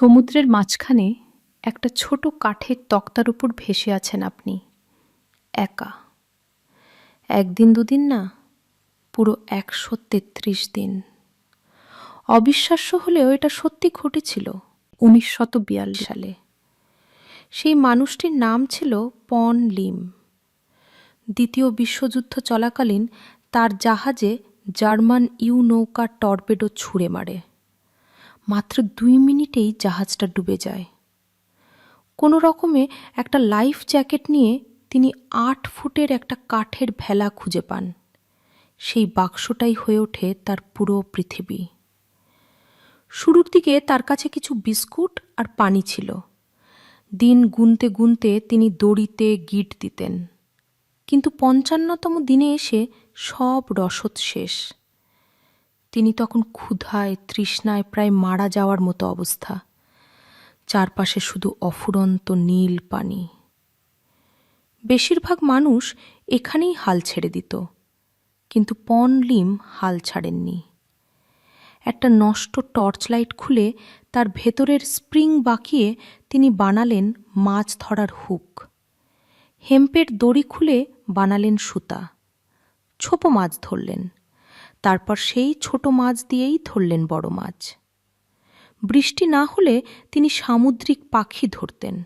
সমুদ্রের মাঝখানে একটা ছোট কাঠের তক্তার উপর ভেসে আছেন আপনি। একা। একদিন দুদিন না, পুরো একশো তেত্রিশ দিন। অবিশ্বাস্য হলেও এটা সত্যি ঘটেছিল উনিশ শত বিয়াল্লিশ সালে। সেই মানুষটির নাম ছিল পন লিম। দ্বিতীয় বিশ্বযুদ্ধ চলাকালীন তার জাহাজে জার্মান ইউ নৌকা টর্পেডো ছুঁড়ে মারে। মাত্র দুই মিনিটেই জাহাজটা ডুবে যায়। কোনো রকমে একটা লাইফ জ্যাকেট নিয়ে তিনি আট ফুটের একটা কাঠের ভেলা খুঁজে পান। সেই বাক্সটাই হয়ে ওঠে তার পুরো পৃথিবী। শুরুর দিকে তার কাছে কিছু বিস্কুট আর পানি ছিল। দিন গুনতে গুনতে তিনি দড়িতে গিট দিতেন। কিন্তু পঞ্চান্নতম দিনে এসে সব রসদ শেষ। তিনি তখন ক্ষুধায়, তৃষ্ণায় প্রায় মারা যাওয়ার মতো অবস্থা। চারপাশে শুধু অফুরন্ত নীল পানি। বেশিরভাগ মানুষ এখানেই হাল ছেড়ে দিত, কিন্তু পন লিম হাল ছাড়েননি। একটা নষ্ট টর্চ লাইট খুলে তার ভেতরের স্প্রিং বাঁকিয়ে তিনি বানালেন মাছ ধরার হুক। হেম্পের দড়ি খুলে বানালেন সুতা। ছোপ মাছ ধরলেন। তারপর সেই ছোট মাছ দিয়েই ধরলেন বড় মাছ। বৃষ্টি না হলে তিনি সামুদ্রিক পাখি ধরতেন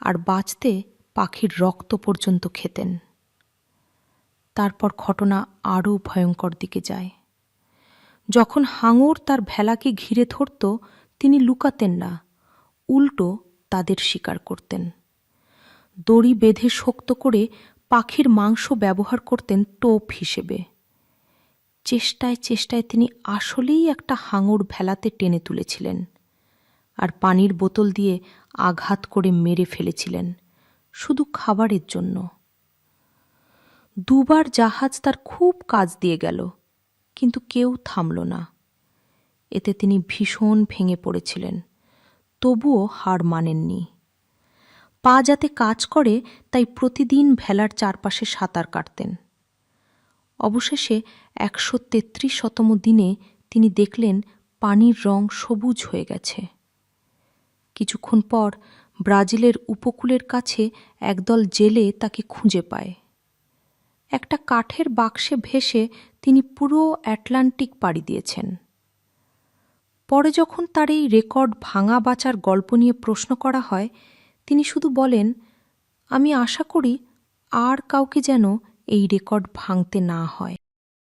আর বাঁচতে পাখির রক্ত পর্যন্ত খেতেন। তারপর ঘটনা আরও ভয়ঙ্কর দিকে যায়। যখন হাঙর তার ভেলাকে ঘিরে ধরত, তিনি লুকাতেন না, উল্টো তাদের শিকার করতেন। দড়ি বেঁধে শক্ত করে পাখির মাংস ব্যবহার করতেন টোপ হিসেবে। চেষ্টায় চেষ্টায় তিনি আসলেই একটা হাঙর ভেলাতে টেনে তুলেছিলেন আর পানির বোতল দিয়ে আঘাত করে মেরে ফেলেছিলেন, শুধু খাবারের জন্য। দুবার জাহাজ তার খুব কাজ দিয়ে গেল, কিন্তু কেউ থামল না। এতে তিনি ভীষণ ভেঙে পড়েছিলেন, তবুও হার মানেননি। পা যাতে কাজ করে, তাই প্রতিদিন ভেলার চারপাশে সাঁতার কাটতেন। অবশেষে একশো তেত্রিশ শতম দিনে তিনি দেখলেন পানির রং সবুজ হয়ে গেছে। কিছুক্ষণ পর ব্রাজিলের উপকূলের কাছে একদল জেলে তাকে খুঁজে পায়। একটা কাঠের বাক্সে ভেসে তিনি পুরো অ্যাটলান্টিক পাড়ি দিয়েছেন। পরে যখন তার এই রেকর্ড ভাঙা বাঁচার গল্প নিয়ে প্রশ্ন করা হয়, তিনি শুধু বলেন, আমি আশা করি আর কাউকে যেন এই রেকর্ড ভাঙতে না হয়।